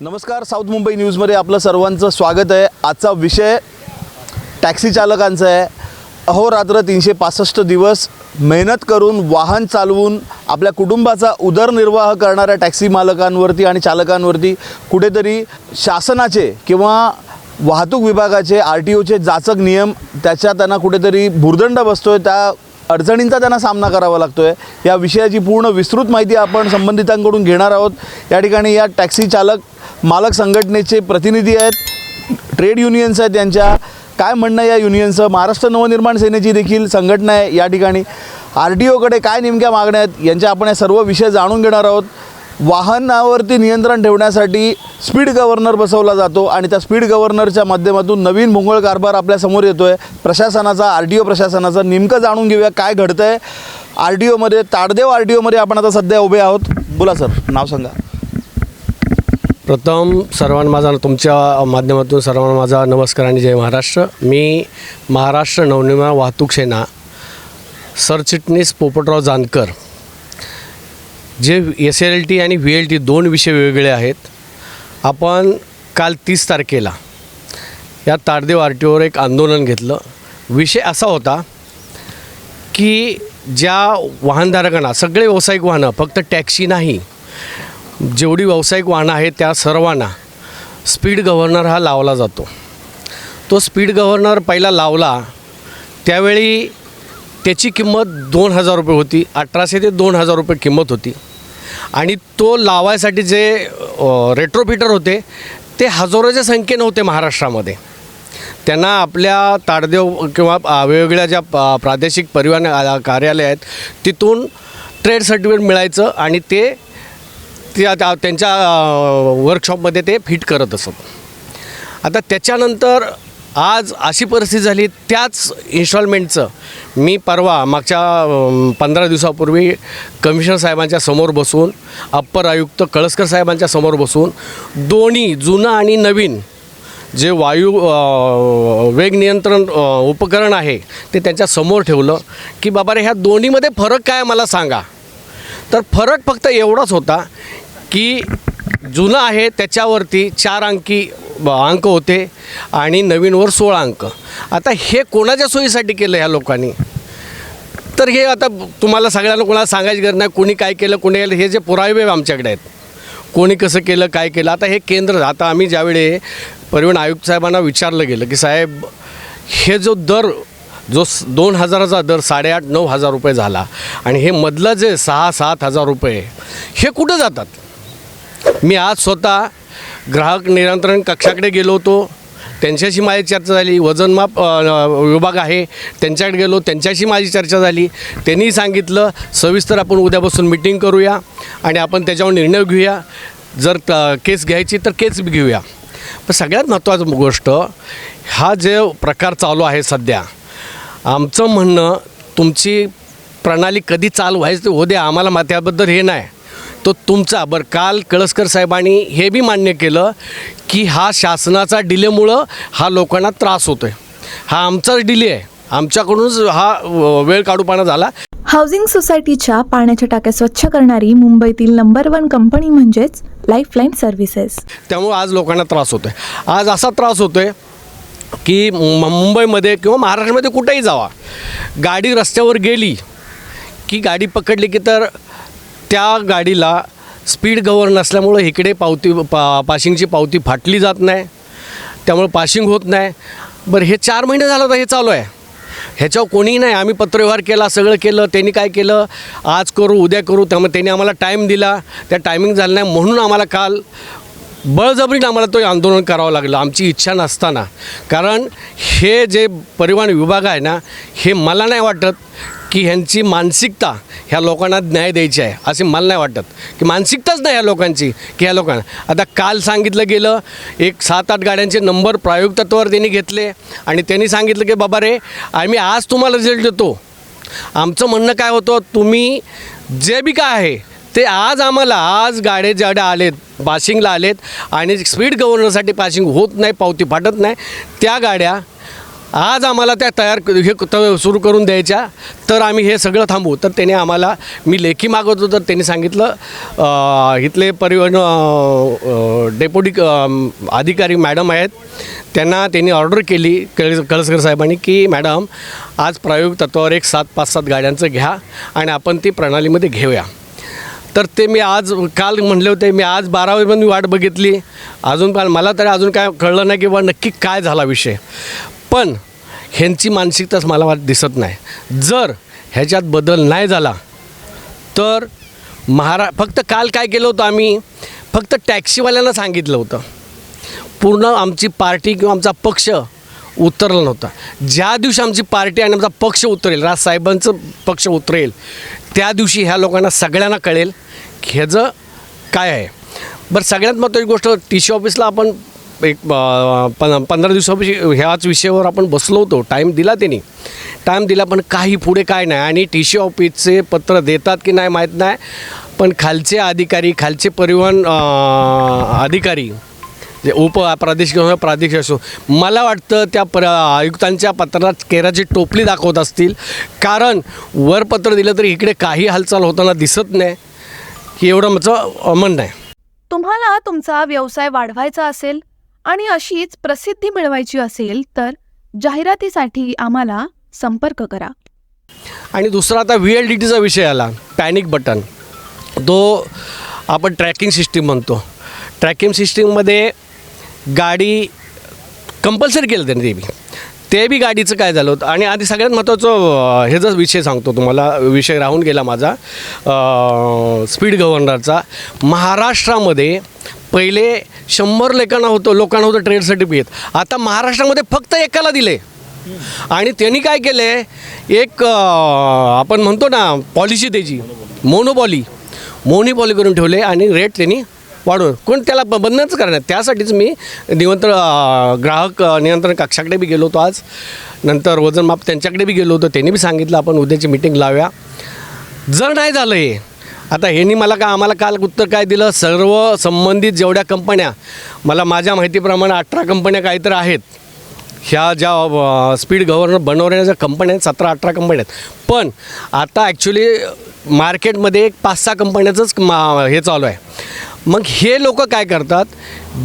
नमस्कार साऊथ मुंबई न्यूजमध्ये आपलं सर्वांचं स्वागत आहे. आजचा विषय टॅक्सी चालकांचा आहे. अहोरात्र तीनशे पासष्ट दिवस मेहनत करून वाहन चालवून आपल्या कुटुंबाचा उदरनिर्वाह करणाऱ्या टॅक्सी मालकांवरती आणि चालकांवरती कुठेतरी शासनाचे किंवा वाहतूक विभागाचे आर टी ओचे जाचक नियम त्याच्या त्यांना कुठेतरी भुर्दंड बसतो आहे त्या अडचणींचा त्यांना सामना करावा लागतो आहे या विषयाची पूर्ण विस्तृत माहिती आपण संबंधितांकडून घेणार आहोत. या ठिकाणी या टॅक्सी चालक मालक संघटनेचे प्रतिनिधी आहेत. ट्रेड युनियन्स आहेत त्यांच्या काय म्हणणं या युनियनचं महाराष्ट्र नवनिर्माण सेनेची देखील संघटना आहे या ठिकाणी. आर टी ओकडे काय नेमक्या मागण्या आहेत? यांच्या आपण या सर्व विषय जाणून घेणार आहोत. वाहनावरती नियंत्रण ठेवण्यासाठी स्पीड गव्हर्नर बसवला जातो आणि त्या स्पीड गव्हर्नरच्या माध्यमातून नवीन भोंगळ कारभार आपल्यासमोर येतो आहे प्रशासनाचा आर टी ओ प्रशासनाचा नेमकं जाणून घेऊया काय घडतं आहे आर टी ओमध्ये ताडदेव आर टी ओमध्ये आपण आता सध्या उभे आहोत. बोला सर नाव सांगा. प्रथम सर्वांना माझा तुमच्या माध्यमातून सर्वांना माझा नमस्कार आणि जय महाराष्ट्र. मी महाराष्ट्र नवनिर्माण वाहतूक सेना सरचिटणीस Popatrao Jankar J S L T आणि व्ही एल टी दोन विषय वेगवेगळे आहेत आपण काल तीस तारखेला या ताडदेव आर टी ओवर एक आंदोलन घेतलं. विषय असा होता की ज्या वाहनधारकांना सगळे व्यावसायिक वाहनं फक्त टॅक्सी नाही जेवढी व्यावसायिक वाहनं आहेत त्या सर्वांना स्पीड गव्हर्नर हा लावला जातो. तो स्पीड गव्हर्नर पहिला लावला त्यावेळी त्याची किंमत दोन हजार रुपये होती अठराशे ते दोन हजार रुपये किंमत होती. आणि तो लावायसाठी जे रेट्रोपीटर होते ते हजारोच्या संख्येनं होते महाराष्ट्रामध्ये. त्यांना आपल्या ताडदेव किंवा वेगवेगळ्या ज्या प्रादेशिक परिवहन कार्यालय आहेत तिथून ट्रेड सर्टिफिकेट मिळायचं आणि ते त्या त्या- त्यांच्या वर्कशॉपमध्ये ते फिट करत असत. आता त्याच्यानंतर आज अशी परिस्थिती झाली त्याच इन्स्टॉलमेंटचं मी परवा मागच्या पंधरा दिवसापूर्वी कमिशनर साहेबांच्या समोर बसून अप्पर आयुक्त कळसकर साहेबांच्या समोर बसून दोन्ही जुनं आणि नवीन जे वायू वेग नियंत्रण उपकरण आहे ते त्यांच्यासमोर ठेवलं की बाबा रे ह्या दोन्हीमध्ये फरक काय मला सांगा. तर फरक फक्त एवढाच होता की जुनं आहे त्याच्यावरती चार अंकी अंक होते आणि नवीनवर सोळा अंक. आता हे कोणाच्या सोयीसाठी केलं ह्या लोकांनी? तर हे आता तुम्हाला सगळ्यांना कोणाला सांगायची गरज नाही कोणी काय केलं कोणी केलं हे जे पुरावे आमच्याकडे आहेत. कोणी कसं केलं काय केलं आता हे केंद्र आता आम्ही ज्यावेळी परिवहन आयुक्त साहेबांना विचारलं गेलं की साहेब हे जो दर जो स- दोन हजाराचा दर साडेआठ नऊ हजार रुपये झाला आणि हे मधलं जे सहा सात हजार रुपये हे कुठं जातात? मी आज स्वतः ग्राहक नियंत्रण कक्षाकडे गेलो होतो. त्यांच्याशी माझी चर्चा झाली. वजनमाप विभाग आहे. त्यांच्याकडे गेलो. त्यांच्याशी माझी चर्चा झाली. त्यांनी सांगितलं सविस्तर आपण उद्यापासून मिटिंग करूया आणि आपण त्याच्यावर निर्णय घेऊया. जर त- केस घ्यायची तर केस बी घेऊया. पण सगळ्यात महत्त्वाची गोष्ट हा जे प्रकार चालू आहे सध्या आमचं म्हणणं तुमची प्रणाली कधी चालू व्हायची हो द्या. आम्हाला मा त्याबद्दल हे नाही. तो तुमचा. बरं काल कळसकर साहेबांनी हे बी मान्य केलं की हा शासनाचा डिलेमुळं हा लोकांना त्रास होतो आहे हा आमचाच डिले आहे. आमच्याकडूनच हा वेळ काढूपणा झाला. हाऊसिंग सोसायटीच्या पाण्याच्या टाक्या स्वच्छ करणारी मुंबईतील नंबर वन कंपनी म्हणजेच लाईफलाईन सर्व्हिसेस. त्यामुळं आज लोकांना त्रास होतो आहे आज असा त्रास होतो आहे की मुंबईमध्ये किंवा महाराष्ट्रामध्ये कुठेही जावा. गाडी रस्त्यावर गेली की गाडी पकडली की तर त्या गाडीला स्पीड गव्हर नसल्यामुळं इकडे पावती पा पाशिंगची पावती फाटली जात नाही. त्यामुळे पाशिंग होत नाही. बरं हे चार महिने झालं तर हे चालू आहे. ह्याच्यावर कोणीही नाही. आम्ही पत्रव्यवहार केला सगळं केलं त्यांनी काय केलं? आज करू उद्या करू. त्यामुळे त्यांनी आम्हाला टाईम दिला. त्या टायमिंग झालं नाही म्हणून आम्हाला काल बळजबरीनं आम्हाला तो आंदोलन करावं लागलं. आमची इच्छा नसताना. कारण हे जे परिवहन विभाग आहे ना हे मला नाही वाटत की ह्यांची मानसिकता ह्या लोकांना न्याय द्यायची आहे. असे मला नाही वाटत. की मानसिकताच नाही ह्या लोकांची की ह्या लोकांना. आता काल सांगितलं गेलं एक सात आठ गाड्यांचे नंबर प्रायोगिक तत्वावर त्यांनी घेतले आणि त्यांनी सांगितलं की बाबा रे आम्ही आज तुम्हाला रिझल्ट देतो. आमचं म्हणणं काय होतं? तुम्ही जे बी काय आहे ते आज आम्हाला आज गाड्या ज्याड्या आलेत पासिंगला आलेत आणि स्पीड गव्हर्नरसाठी पासिंग होत नाही पावती फाटत नाही. त्या गाड्या आज आम्हाला त्या तयार हे सुरू करून द्यायच्या तर आम्ही हे सगळं थांबू तर त्याने आम्हाला मी लेखी मागवतो तर त्यांनी सांगितलं इथले परिवहन अ, डेप्युटी अधिकारी मॅडम आहेत. त्यांना त्यांनी ऑर्डर केली कळ कळसकर साहेबांनी की मॅडम आज प्रायोगिक तत्वावर एक सात पाच सात गाड्यांचं घ्या आणि आपण ती प्रणालीमध्ये घेऊया. तर ते मी आज काल म्हणले होते मी आज बारा वाट बघितली. अजून काल मला तरी अजून काय कळलं नाही की बा नक्की काय झाला विषय. पण ह्यांची मानसिकताच मला वाट दिसत नाही. जर ह्याच्यात बदल नाही झाला तर महारा फक्त काल काय केलं होतं आम्ही? फक्त टॅक्सीवाल्यांना सांगितलं होतं. पूर्ण आमची पार्टी किंवा आमचा पक्ष उतरला नव्हता. ज्या दिवशी आमची पार्टी आणि आमचा पक्ष उतरेल राजसाहेबांचं पक्ष उतरेल त्या दिवशी ह्या लोकांना सगळ्यांना कळेल की ह्याचं काय आहे. बरं सगळ्यात महत्त्वाची गोष्ट टी सी ऑफिसला आपण एक अं, पं पंधरा दिवसापाशी ह्याच विषयावर आपण बसलो होतो. टाईम दिला त्यांनी. टाईम दिला पण काही पुढे काय नाही. आणि टी सी ऑफिसचे पत्र देतात की नाही माहीत नाही. पण खालचे अधिकारी खालचे परिवहन अधिकारी जे उप प्रादेशिक असो प्रादेशिक असो मला वाटतं त्या प्र आयुक्तांच्या पत्रात केराची टोपली दाखवत असतील. कारण वर पत्र दिलं तरी इकडे काही हालचाल होताना दिसत नाही. की एवढं माझं अमन नाही. तुम्हाला तुमचा व्यवसाय वाढवायचा असेल आणि अशीच प्रसिद्धी मिळवायची असेल तर जाहिरातीसाठी आम्हाला संपर्क करा. आणि दुसरा आता व्ही एल डी टीचा विषय आला. पॅनिक बटन तो आपण ट्रॅकिंग सिस्टीम म्हणतो. ट्रॅकिंग सिस्टीममध्ये गाडी कंपल्सरी केलं त्यांनी ते. ते बी गाडीचं काय झालं होतं? आणि आधी सगळ्यात महत्त्वाचं ह्याचाच विषय सांगतो तुम्हाला विषय राहून गेला माझा स्पीड गव्हर्नरचा. महाराष्ट्रामध्ये पहिले शंभर लेकांना होतं लोकांना होतं ट्रेड सर्टिफिकेट. आता महाराष्ट्रामध्ये फक्त एकाला दिले. आणि त्यांनी काय केलं? आहे एक आपण म्हणतो ना पॉलिसी त्याची. मोनोपॉली. मोनोपॉली करून ठेवले आणि रेट त्यांनी वाढवून. कोण त्याला बंधनच करणार त्यासाठीच मी निमंत्रण ग्राहक नियंत्रण कक्षाकडे बी गेलो होतो आज. नंतर वजन माप त्यांच्याकडे बी गेलो होतो. त्यांनी बी सांगितलं आपण उद्याची मीटिंग लावूया. जर नाही झालं हे आता ह्यांनी मला का आम्हाला काल उत्तर काय दिलं? सर्व संबंधित जेवढ्या कंपन्या मला माझ्या माहितीप्रमाणे अठरा कंपन्या काहीतरी आहेत. ह्या ज्या स्पीड गव्हर्नर बनवणाऱ्या ज्या कंपन्या आहेत सतरा अठरा कंपन्या आहेत. पण आता ॲक्च्युली मार्केटमध्ये एक पाच सहा कंपन्याचंच मा हे चालू आहे. मग हे लोक काय करतात?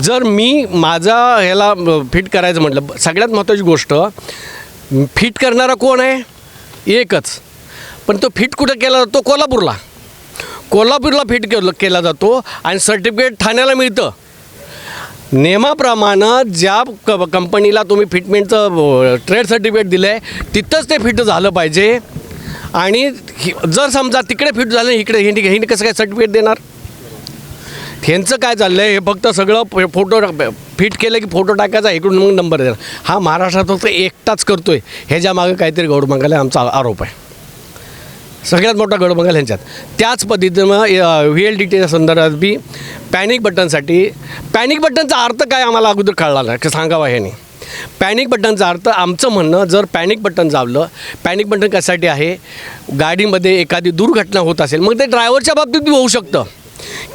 जर मी माझा ह्याला फिट करायचं म्हटलं सगळ्यात महत्त्वाची गोष्ट फिट करणारा कोण आहे? एकच. पण तो फिट कुठं केला जातो? कोल्हापूरला. कोल्हापूरला फिट केलं केला जातो आणि सर्टिफिकेट ठाण्याला मिळतं. नियमाप्रमाणे ज्या क कंपनीला तुम्ही फिटमेंटचं ट्रेड सर्टिफिकेट दिलं आहे तिथंच ते फिट झालं पाहिजे. आणि जर समजा तिकडे फिट झालं इकडे हे हे कसं काय सर्टिफिकेट देणार? ह्यांचं काय चाललं आहे हे फक्त सगळं फोटो फिट केलं की फोटो टाकायचा इकडून मग नंबर देणार. हा महाराष्ट्रात फक्त एकटाच करतो आहे ह्याच्या मागं काहीतरी गौडमंगाला आमचा आरोप आहे. सगळ्यात मोठा गडबंगाल ह्यांच्यात. त्याच पद्धतीनं व्ही एल डी टीच्या संदर्भात बी पॅनिक बटनसाठी पॅनिक बटनचा अर्थ काय आम्हाला अगोदर कळला नाही की सांगावा ह्याने? पॅनिक बटनचा अर्थ आमचं म्हणणं जर पॅनिक बटन जावलं पॅनिक बटन कशासाठी आहे? गाडीमध्ये एखादी दुर्घटना होत असेल मग ते ड्रायव्हरच्या बाबतीत बी होऊ शकतं.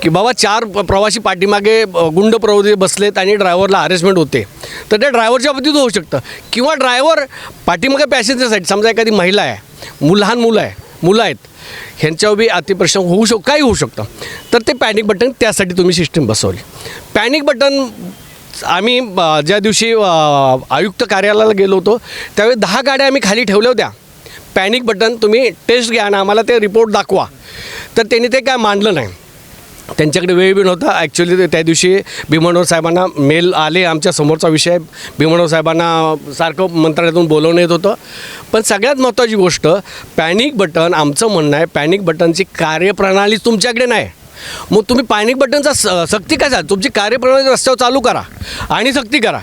की बाबा चार प्रवासी पाठीमागे गुंड प्रवृत्ती बसलेत आणि ड्रायव्हरला हॅरेसमेंट होते. तर त्या ड्रायव्हरच्या बाबतीत होऊ शकतं. किंवा ड्रायव्हर पाठीमागे पॅसेंजरसाठी समजा एखादी महिला आहे लहान मुलं आहे मुलं आहेत ह्यांच्यावर बी अतिप्रश्न होऊ शक काही होऊ शकतं. तर ते पॅनिक बटन त्यासाठी तुम्ही सिस्टीम बसवली. पॅनिक बटन आम्ही ज्या दिवशी आयुक्त कार्यालयाला गेलो होतो त्यावेळी दहा गाड्या आम्ही खाली ठेवल्या होत्या. पॅनिक बटन तुम्ही टेस्ट घ्या आणि आम्हाला ते रिपोर्ट दाखवा. तर त्यांनी ते काय मांडलं नाही. त्यांच्याकडे वेळ बी नव्हता ॲक्च्युली त्या दिवशी भीमनोर साहेबांना मेल आले. आमच्या समोरचा विषय भीमनोर साहेबांना सारखं मंत्रालयातून बोलवणं येत होतं. पण सगळ्यात महत्त्वाची गोष्ट पॅनिक बटन आमचं म्हणणं आहे पॅनिक बटनची कार्यप्रणाली तुमच्याकडे नाही. मग तुम्ही पॅनिक बटनचा स सक्ती काय झाला तुमची कार्यप्रणाली रस्त्यावर चालू करा आणि सक्ती करा.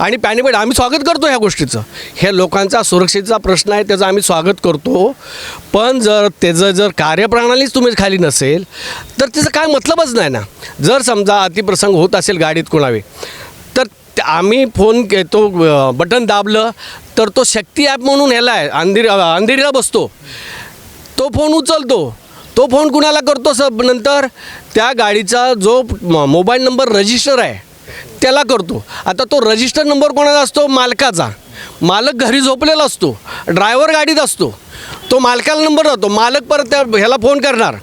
आणि पॅनिक आम्ही स्वागत करतो ह्या गोष्टीचं. ह्या लोकांचा सुरक्षेचा प्रश्न आहे त्याचं आम्ही स्वागत करतो. पण जर त्याचं जर कार्यप्रणालीच तुम्ही खाली नसेल तर त्याचं काय मतलबच नाही ना. जर समजा अतिप्रसंग होत असेल गाडीत कोणावे तर त्या- आम्ही फोन तो बटन दाबलं तर तो शक्ती ॲप म्हणून ह्याला आहे अंधेरी अंधेरीला बसतो. तो फोन उचलतो. तो फोन कुणाला करतो सब नंतर त्या गाडीचा जो म- मोबाईल नंबर रजिस्टर आहे त्याला करतो. आता तो रजिस्टर नंबर कोणाचा असतो? मालकाचा. मालक घरी झोपलेला असतो. ड्रायव्हर गाडीत असतो. तो मालकाला नंबर राहतो. मालक परत त्या ह्याला फोन करणार.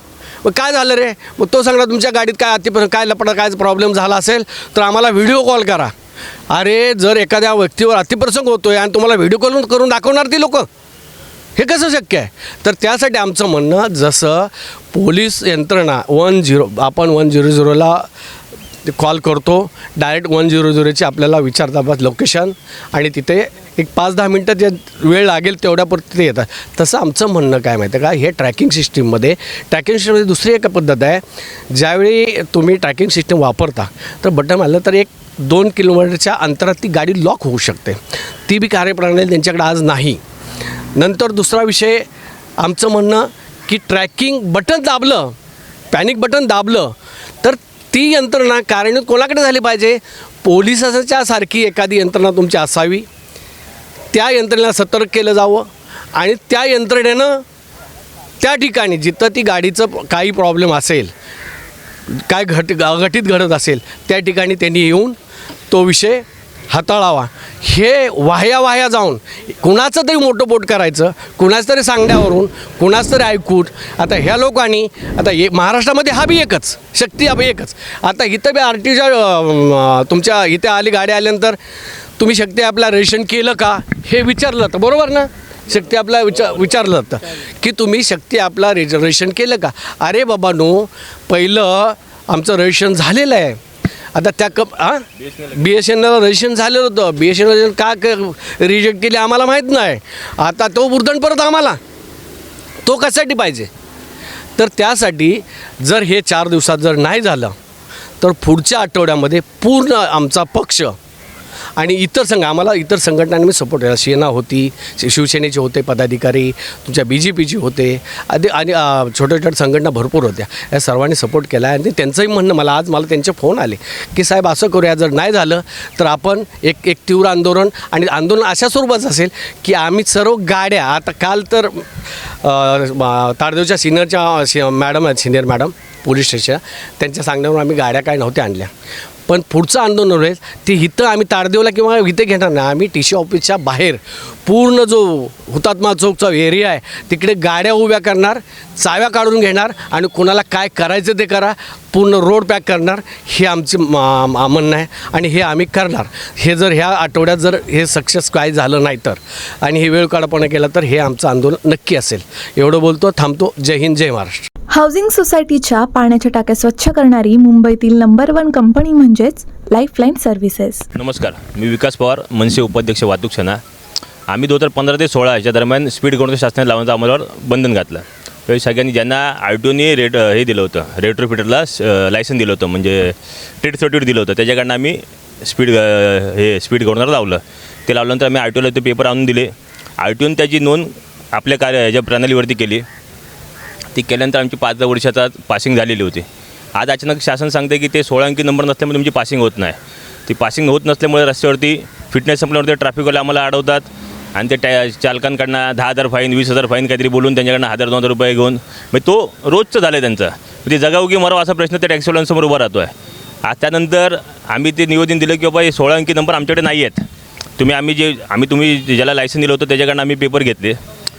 मग काय झालं रे? मग तो सांगणार तुमच्या गाडीत काय अति काय लपडा काय प्रॉब्लेम झाला असेल तर आम्हाला व्हिडिओ कॉल करा. अरे जर एखाद्या व्यक्तीवर अतिप्रसंग होतो आहे आणि तुम्हाला व्हिडिओ कॉल करून दाखवणार ती लोकं हे कसं शक्य आहे? तर त्यासाठी आमचं म्हणणं जसं पोलीस यंत्रणा वन झिरो आपण वन झिरो झिरोला कॉल करतो. डायरेक्ट वन झिरो झिरोची आपल्याला विचारतापास लोकेशन आणि तिथे एक पाच दहा मिनटं जे वेळ लागेल तेवढ्यापुरती ते येतात. तसं आमचं म्हणणं काय माहिती आहे का? हे ट्रॅकिंग सिस्टीममध्ये ट्रॅकिंग सिस्टीममध्ये दुसरी एक पद्धत आहे. ज्यावेळी तुम्ही ट्रॅकिंग सिस्टीम वापरता तर बटन आलं तर एक दोन किलोमीटरच्या अंतरात ती गाडी लॉक होऊ शकते. ती बी कार्यप्रणाली त्यांच्याकडे आज नाही. नंतर दुसरा विषय आमचं म्हणणं की ट्रॅकिंग बटन दाबलं पॅनिक बटन दाबलं तर ती यंत्रणा कार्यान्वित कोणाकडे झाली पाहिजे? पोलिसाच्या सारखी एखादी यंत्रणा तुमची असावी. त्या यंत्रणेला सतर्क केलं जावं आणि त्या यंत्रणेनं त्या ठिकाणी जिथं ती गाडीचं काही प्रॉब्लेम असेल काय घट अघटित घडत असेल त्या ठिकाणी त्यांनी येऊन तो विषय हाताळावा. हे वाह्या वाह्या जाऊन कुणाचं तरी मोठं पोट करायचं कुणाचं तरी सांगण्यावरून कुणाचं तरी ऐकून. आता ह्या लोकांनी आता हे महाराष्ट्रामध्ये हा बी एकच शक्ती हा बी एकच. आता इथं बी आर टीच्या तुमच्या इथे आली गाडी आल्यानंतर तुम्ही शक्ती आपला रेशन केलं का? हे विचारलं तर बरोबर ना? शक्ती आपला विचार विचारलं तर. की तुम्ही शक्ती आपला रिजर्वेशन केलं का? अरे बाबा नो पहिलं आमचं रजिस्ट्रेशन झालेलं आहे. आता त्या कप हां? B S N L registration झालेलं होतं. बी एस एन एल का रिजेक्ट केली आम्हाला माहीत नाही. आता तो बुर्दण परत आम्हाला. तो कशासाठी पाहिजे? तर त्यासाठी जर हे चार दिवसात जर नाही झालं तर पुढच्या आठवड्यामध्ये पूर्ण आमचा पक्ष आणि इतर संघ आम्हाला इतर संघटनांनी सपोर्ट केला. सेना होती शिवसेनेचे होते पदाधिकारी तुमच्या बी जे पीचे होते आधी आणि छोट्या छोट्या संघटना भरपूर होत्या. या सर्वांनी सपोर्ट केला आणि त्यांचंही म्हणणं मला आज मला त्यांचे फोन आले की साहेब असं करूया. जर नाही झालं तर आपण एक एक तीव्र आंदोलन आणि आंदोलन अशा स्वरूपाचं असेल की आम्ही सर्व गाड्या आता काल तर ताडदेवच्या सिनियरच्या मॅडम आहेत सिनियर मॅडम पोलीस स्टेशन त्यांच्या सांगण्यावरून आम्ही गाड्या काय नव्हत्या आणल्या. पण पुढचं आंदोलन होईल. ते इथं आम्ही ताडदेवला किंवा इथे घेणार नाही. आम्ही टी सी ऑफिसच्या बाहेर पूर्ण जो हुतात्मा चौकचा एरिया आहे तिकडे गाड्या उभ्या करणार चाव्या काढून घेणार आणि कुणाला काय करायचं ते करा. पूर्ण रोड पॅक करणार हे आमचे म्हणणं आहे. आणि हे आम्ही करणार. हे जर ह्या आठवड्यात जर हे सक्सेस काय झालं नाही तर आणि हे वेळ काढापणा केला तर हे आमचं आंदोलन नक्की असेल. एवढं बोलतो थांबतो. जय हिंद जय महाराष्ट्र. हाऊसिंग सोसायटीच्या पाण्याच्या टाक्या स्वच्छ करणारी मुंबईतील नंबर वन कंपनी म्हणजेच लाईफलाईन सर्व्हिसेस नमस्कार मी विकास पवार मनसे उपाध्यक्ष वाहतूक सेना. आम्ही दोन हजार पंधरा ते सोळा याच्या दरम्यान स्पीड गव्हर्नमेंट शासनाने लावण्याचं आम्हाला बंधन घातलं. त्यावेळी सगळ्यांनी ज्यांना आर टी रेट हे दिलं होतं रेट्रोफिटरला लायसन दिलं होतं म्हणजे ट्रेड सर्टिफिकेट दिलं होतं त्याच्याकडनं आम्ही स्पीड हे स्पीड गव्हर्नर लावलं. ते लावल्यानंतर आम्ही आर टी ओला ते पेपर आणून दिले. आर टी त्याची नोंद आपल्या कार्य ह्याच्या प्रणालीवरती केली. ती केल्यानंतर आमची पाच दहा वर्षाचा पासिंग झालेली होती. आज अचानक शासन सांगते की ते सोळा अंकी नंबर नसल्यामुळे तुमची पासिंग होत नाही. ती पासिंग होत नसल्यामुळे रस्त्यावरती फिटनेस संपल्यावरती ट्रॅफिकवाले आम्हाला अडवतात. आणि ते टॅ चालकांकडनं दहा हजार फाईन वीस हजार फाईन काहीतरी बोलून त्यांच्याकडनं हजार दोन हजार रुपये घेऊन म्हणजे तो रोजचं झालं आहे त्यांचं म्हणजे ते जगावगी मराव असा प्रश्न त्या टॅक्सीवाल्यांसमोर उभा राहतो आहे आज त्यानंतर आम्ही ते निवेदन दिलं की बाबा हे सोळा अंकी नंबर आमच्याकडे नाही आहेत. तुम्ही आम्ही जे आम्ही तुम्ही ज्याला लायसन दिलं होतं त्याच्याकडनं आम्ही पेपर घेतले.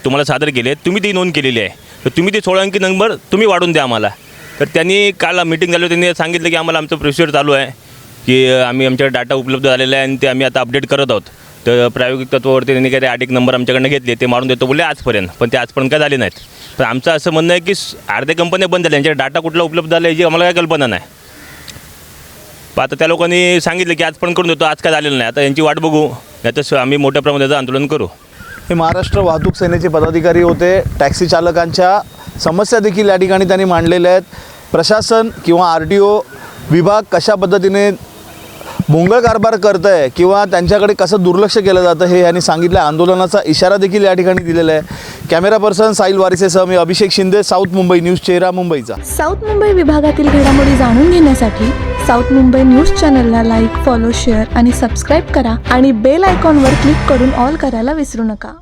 तुम्हाला सादर केले तुम्ही ती नोंद केलेली आहे. तर तुम्ही ते सोळा अंकी नंबर तुम्ही वाढून द्या आम्हाला. तर त्यांनी काल मीटिंग झाली त्यांनी सांगितलं की आम्हाला आमचं प्रोसिजर चालू आहे. की आम्ही आमच्याकडे डाटा उपलब्ध झालेला आहे आणि ते आम्ही आता अपडेट करत आहोत. तर प्रायोगिक तत्वावरती त्यांनी काही आठ एक नंबर आमच्याकडनं घेतले ते मारून देतो बोलले आजपर्यंत. पण ते आजपर्यंत काय झाले नाहीत. तर आमचं असं म्हणणं आहे की अर्धे अर्ध्या कंपन्या बंद झाल्या त्यांच्या डाटा कुठला उपलब्ध झाला याची आम्हाला काय कल्पना नाही. पण आता त्या लोकांनी सांगितलं की आज पण करून देतो आज काय झालेलं नाही. आता यांची वाट बघू नाही तर आम्ही मोठ्या प्रमाणात आंदोलन करू. हे महाराष्ट्र वाहतूक सेनेचे पदाधिकारी होते. टॅक्सी चालकांच्या समस्या देखील या ठिकाणी त्यांनी मांडलेल्या आहेत. प्रशासन किंवा आर टी ओ विभाग कशा पद्धतीने भोंगळ कारभार करत आहे किंवा त्यांच्याकडे कसं दुर्लक्ष केलं जातं हे यांनी सांगितलं आंदोलनाचा इशारा देखील या ठिकाणी दिलेला आहे. कॅमेरा पर्सन साहिल वारिसेसह मी अभिषेक शिंदे साऊथ मुंबई न्यूज चेहरा मुंबईचा. साऊथ मुंबई विभागातील घडामोडी जाणून घेण्यासाठी साऊथ मुंबई न्यूज चॅनलला लाईक फॉलो शेअर आणि सबस्क्राईब करा आणि बेल आयकॉनवर क्लिक करून ऑल करायला विसरू नका.